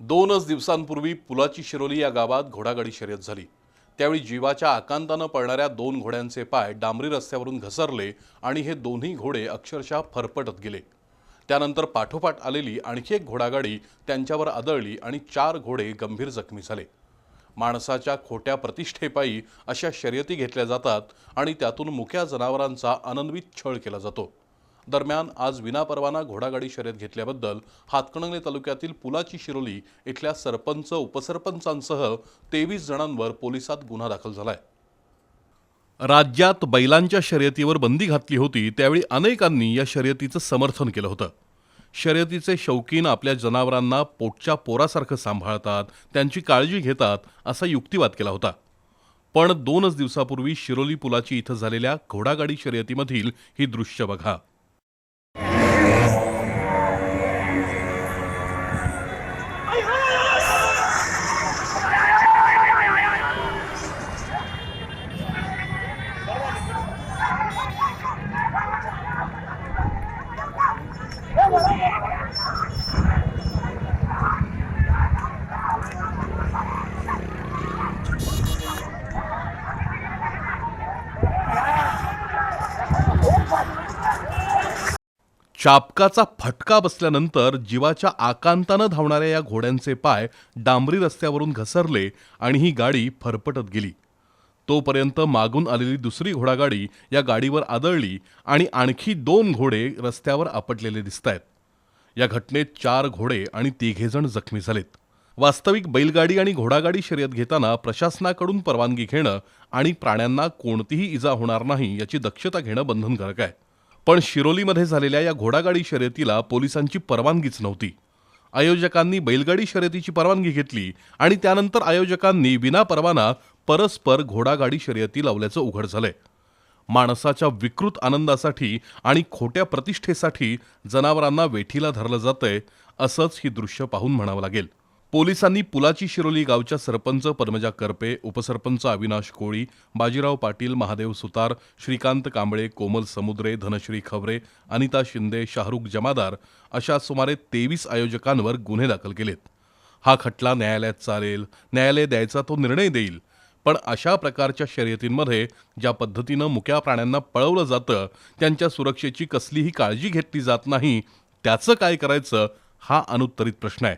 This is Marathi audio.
दोनच दिवसांपूर्वी पुलाची शिरोली या गावात घोडागाडी शर्यत झाली. त्यावेळी जीवाच्या आकांतानं पळणाऱ्या दोन घोड्यांचे पाय डांबरी रस्त्यावरून घसरले आणि हे दोन्ही घोडे अक्षरशः फरफटत गेले. त्यानंतर पाठोपाठ आलेली आणखी एक घोडागाडी त्यांच्यावर आदळली आणि चार घोडे गंभीर जखमी झाले. माणसाच्या खोट्या प्रतिष्ठेपायी अशा शर्यती घेतल्या जातात आणि त्यातून मुक्या जनावरांचा अनन्वित छळ केला जातो. दरम्यान आज विनापरवाना घोडागाडी शर्यत घेतल्याबद्दल हातकणंगले तालुक्यातील पुलाची शिरोली इथल्या सरपंच उपसरपंचांसह तेवीस जणांवर पोलिसात गुन्हा दाखल झालाय. राज्यात बैलांच्या शर्यतीवर बंदी घातली होती त्यावेळी अनेकांनी या शर्यतीचं समर्थन केलं होतं. शर्यतीचे शौकीन आपल्या जनावरांना पोटच्या पोरासारखं सांभाळतात त्यांची काळजी घेतात असा युक्तिवाद केला होता. पण दोनच दिवसापूर्वी शिरोली पुलाची इथं झालेल्या घोडागाडी शर्यतीमधील ही दृश्य बघा. चापकाचा फटका बसल्यानंतर जीवाच्या आकांतानं धावणाऱ्या या घोड्यांचे पाय डांबरी रस्त्यावरून घसरले आणि ही गाडी फरफटत गेली. तोपर्यंत मागून आलेली दुसरी घोडागाडी या गाडीवर आदळली आणि आणखी दोन घोडे रस्त्यावर आपटलेले दिसत आहेत या घटनेत चार घोडे आणि तिघेजण जखमी झालेत. वास्तविक बैलगाडी आणि घोडागाडी शर्यत घेताना प्रशासनाकडून परवानगी घेणं आणि प्राण्यांना कोणतीही इजा होणार नाही याची दक्षता घेणं बंधनकारक आहे. पण शिरोलीमध्ये झालेल्या या घोडागाडी शर्यतीला पोलिसांची परवानगीच नव्हती. आयोजकांनी बैलगाडी शर्यतीची परवानगी घेतली आणि त्यानंतर आयोजकांनी विना परवाना परस्पर घोडागाडी शर्यती लावल्याचं उघड झालंय. माणसाच्या विकृत आनंदासाठी आणि खोट्या प्रतिष्ठेसाठी जनावरांना वेठीला धरलं जातंय असंच ही दृश्य पाहून म्हणावं लागेल. पोलिसांनी पुलाची शिरोली गावच्या सरपंच पद्मजा करपे उपसरपंच अविनाश कोळी बाजीराव पाटील महादेव सुतार श्रीकांत कांबळे कोमल समुद्रे धनश्री खवरे अनिता शिंदे शाहरुख जमादार अशा सुमारे तेवीस आयोजकांवर गुन्हे दाखल केलेत. हा खटला न्यायालयात चालेल न्यायालय द्यायचा तो निर्णय देईल. पण अशा प्रकारच्या शर्यतींमध्ये ज्या पद्धतीनं मुक्या प्राण्यांना पळवलं जातं त्यांच्या सुरक्षेची कसलीही काळजी घेतली जात नाही त्याचं काय करायचं हा अनुत्तरित प्रश्न आहे.